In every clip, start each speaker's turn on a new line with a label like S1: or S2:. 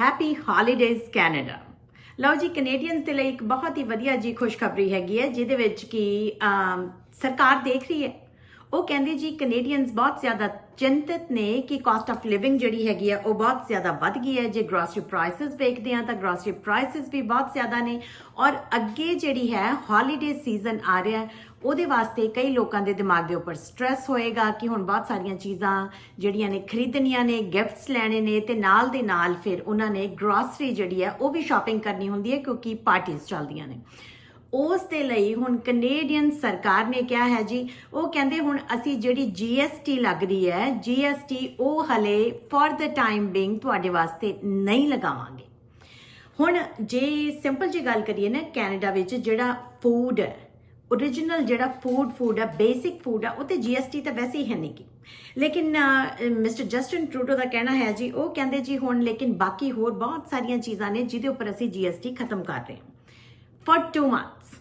S1: Happy holidays Canada ਲਓ ਜੀ Canadians ਦੇ ਲਈ ਇੱਕ ਬਹੁਤ ਹੀ ਵਧੀਆ ਜੀ ਖੁਸ਼ਖਬਰੀ ਹੈਗੀ ਹੈ, ਜਿਹਦੇ ਵਿੱਚ ਕਿ ਸਰਕਾਰ ਦੇਖ ਰਹੀ ਹੈ ਉਹ ਕਹਿੰਦੇ ਜੀ ਕੈਨੇਡੀਅਨਸ ਬਹੁਤ ਜ਼ਿਆਦਾ ਚਿੰਤਤ ਨੇ ਕਿ ਕਾਸਟ ਆਫ ਲਿਵਿੰਗ ਜਿਹੜੀ ਹੈਗੀ ਹੈ ਉਹ ਬਹੁਤ ਜ਼ਿਆਦਾ ਵੱਧ ਗਈ ਹੈ। ਜੇ ਗ੍ਰੋਸਰੀ ਪ੍ਰਾਈਸਸ ਵੇਖਦੇ ਆ ਤਾਂ ਗ੍ਰੋਸਰੀ ਪ੍ਰਾਈਸਸ ਵੀ ਬਹੁਤ ਜ਼ਿਆਦਾ ਨੇ ਔਰ ਅੱਗੇ ਜਿਹੜੀ ਹੈ ਹੌਲੀਡੇ ਸੀਜ਼ਨ ਆ ਰਿਹਾ ਉਹਦੇ ਵਾਸਤੇ ਕਈ ਲੋਕਾਂ ਦੇ ਦਿਮਾਗ ਦੇ ਉੱਪਰ ਸਟ੍ਰੈਸ ਹੋਏਗਾ ਕਿ ਹੁਣ ਬਹੁਤ ਸਾਰੀਆਂ ਚੀਜ਼ਾਂ ਜਿਹੜੀਆਂ ਨੇ ਖਰੀਦਣੀਆਂ ਨੇ ਗਿਫਟਸ ਲੈਣੇ ਨੇ ਤੇ ਨਾਲ ਦੇ ਨਾਲ ਫਿਰ ਉਹਨਾਂ ਨੇ ਗ੍ਰੋਸਰੀ ਜਿਹੜੀ ਹੈ, ਉਹ ਵੀ ਸ਼ਾਪਿੰਗ ਕਰਨੀ ਹੁੰਦੀ ਹੈ ਕਿਉਂਕਿ ਪਾਰਟੀਆਂ ਚੱਲਦੀਆਂ ਨੇ। ਉਸ ਦੇ ਲਈ ਹੁਣ ਕੈਨੇਡੀਅਨ ਸਰਕਾਰ ਨੇ ਕਿਹਾ ਹੈ ਜੀ, ਉਹ ਕਹਿੰਦੇ ਹੁਣ ਅਸੀਂ ਜਿਹੜੀ GST ਲੱਗ ਰਹੀ ਹੈ GST ਉਹ ਹਲੇ ਫॉर ਦ ਟਾਈਮ ਬਿੰਗ ਤੁਹਾਡੇ ਵਾਸਤੇ ਨਹੀਂ ਲਗਾਵਾਂਗੇ। ਹੁਣ ਜੇ ਸਿੰਪਲ ਜੀ ਗੱਲ ਕਰੀਏ ਨਾ ਕੈਨੇਡਾ ਵਿੱਚ ਜਿਹੜਾ ਫੂਡ ਹੈ origignal ਜਿਹੜਾ ਫੂਡ ਫੂਡ ਹੈ ਬੇਸਿਕ ਫੂਡ ਹੈ, ਉਹ ਤੇ GST ਤਾਂ ਵੈਸੇ ਹੀ ਹੈ ਨਹੀਂ ਗੀ। ਲੇਕਿਨ ਮਿਸਟਰ ਜਸਟਿਨ ਟਰੂਡੋ ਦਾ ਕਹਿਣਾ ਹੈ ਜੀ, ਉਹ ਕਹਿੰਦੇ ਜੀ ਹੁਣ ਲੇਕਿਨ ਬਾਕੀ ਹੋਰ ਬਹੁਤ ਸਾਰੀਆਂ ਚੀਜ਼ਾਂ ਨੇ ਜਿਹਦੇ ਉੱਪਰ ਅਸੀਂ GST ਖਤਮ ਕਰ ਰਹੇ ਹਾਂ। For 2 ਮੰਥਸ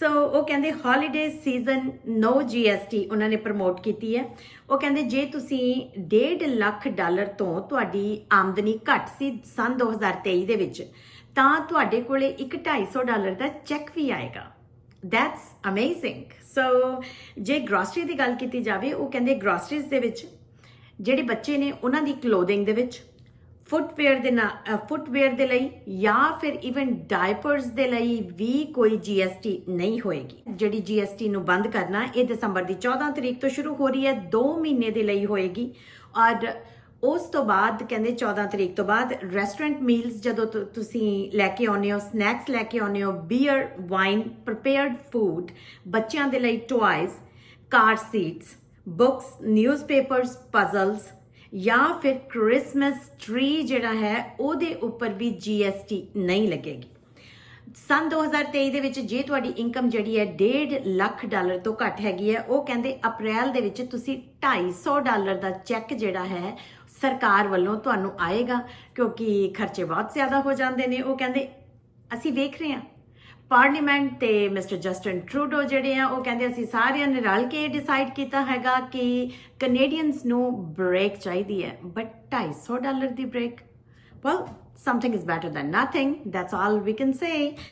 S1: ਸੋ ਉਹ ਕਹਿੰਦੇ ਹੌਲੀਡੇ ਸੀਜ਼ਨ ਨੋ GST ਉਹਨਾਂ ਨੇ ਪ੍ਰਮੋਟ ਕੀਤੀ ਹੈ। ਉਹ ਕਹਿੰਦੇ ਜੇ ਤੁਸੀਂ 1.5 ਲੱਖ ਡਾਲਰ ਤੋਂ ਤੁਹਾਡੀ ਆਮਦਨੀ ਘੱਟ ਸੀ ਸਨ 2023 ਦੇ ਵਿੱਚ, ਤਾਂ ਤੁਹਾਡੇ ਕੋਲੇ ਇੱਕ 250 ਡਾਲਰ ਦਾ ਚੈੱਕ ਵੀ ਆਏਗਾ। ਦੈਟਸ ਅਮੇਜ਼ਿੰਗ ਸੋ ਜੇ ਗ੍ਰੋਸਰੀ ਦੀ ਗੱਲ ਕੀਤੀ ਜਾਵੇ, ਉਹ ਕਹਿੰਦੇ ਗ੍ਰੋਸਰੀਜ਼ ਦੇ ਵਿੱਚ, ਜਿਹੜੇ ਬੱਚੇ ਨੇ ਉਹਨਾਂ ਦੀ ਕਲੋਥਿੰਗ ਦੇ ਵਿੱਚ ਫੁੱਟਵੇਅਰ ਦੇ ਨਾਲ ਫੁੱਟਵੇਅਰ ਦੇ ਲਈ ਜਾਂ ਫਿਰ ਇਵਨ ਡਾਇਪਰਸ ਦੇ ਲਈ ਵੀ ਕੋਈ GST ਨਹੀਂ ਹੋਏਗੀ। ਜਿਹੜੀ GST ਨੂੰ ਬੰਦ ਕਰਨਾ, ਇਹ ਦਸੰਬਰ ਦੀ 14 ਤਰੀਕ ਤੋਂ ਸ਼ੁਰੂ ਹੋ ਰਹੀ ਹੈ 2 ਮਹੀਨੇ ਦੇ ਲਈ ਹੋਏਗੀ। ਔਰ ਉਸ ਤੋਂ ਬਾਅਦ, ਕਹਿੰਦੇ 14 ਤਰੀਕ ਤੋਂ ਬਾਅਦ ਰੈਸਟੋਰੈਂਟ ਮੀਲਸ ਜਦੋਂ ਤੁ- ਤੁਸੀਂ ਲੈ ਕੇ ਆਉਂਦੇ ਹੋ ਸਨੈਕਸ ਲੈ ਕੇ ਆਉਂਦੇ ਹੋ ਬੀਅਰ ਵਾਈਨ ਪ੍ਰੀਪੇਅਰਡ ਫੂਡ ਬੱਚਿਆਂ ਦੇ ਲਈ toys car seats books newspapers puzzles ਜਾਂ ਫਿਰ ਕ੍ਰਿਸਮਸ ਟ੍ਰੀ ਜਿਹੜਾ ਹੈ, ਉਹਦੇ ਉੱਪਰ ਵੀ GST ਨਹੀਂ ਲੱਗੇਗੀ। ਸਨ 2023 ਦੇ ਵਿੱਚ ਜੇ ਤੁਹਾਡੀ ਇਨਕਮ ਜਿਹੜੀ ਹੈ 1.5 ਲੱਖ ਡਾਲਰ ਤੋਂ ਘੱਟ ਹੈਗੀ ਹੈ, ਉਹ ਕਹਿੰਦੇ ਅਪ੍ਰੈਲ ਦੇ ਵਿੱਚ ਤੁਸੀਂ 250 ਡਾਲਰ ਦਾ ਚੈੱਕ ਜਿਹੜਾ ਹੈ, ਸਰਕਾਰ ਵੱਲੋਂ ਤੁਹਾਨੂੰ ਆਏਗਾ, ਕਿਉਂਕਿ ਖਰਚੇ ਬਹੁਤ ਜ਼ਿਆਦਾ ਹੋ ਜਾਂਦੇ ਨੇ। ਉਹ ਕਹਿੰਦੇ, ਅਸੀਂ ਵੇਖ ਰਹੇ ਹਾਂ। ਪਾਰਲੀਮੈਂਟ ਤੇ ਮਿਸਟਰ ਜਸਟਨ ਟਰੂਡੋ ਜਿਹੜੇ ਆ, ਉਹ ਕਹਿੰਦੇ ਅਸੀਂ ਸਾਰਿਆਂ ਨੇ ਰਲ ਕੇ ਡਿਸਾਈਡ ਕੀਤਾ ਹੈਗਾ ਕਿ ਕੈਨੇਡੀਅਨਸ ਨੂੰ ਬ੍ਰੇਕ ਚਾਹੀਦੀ ਹੈ। But 250 dollar the break well something is better than nothing that's all we can say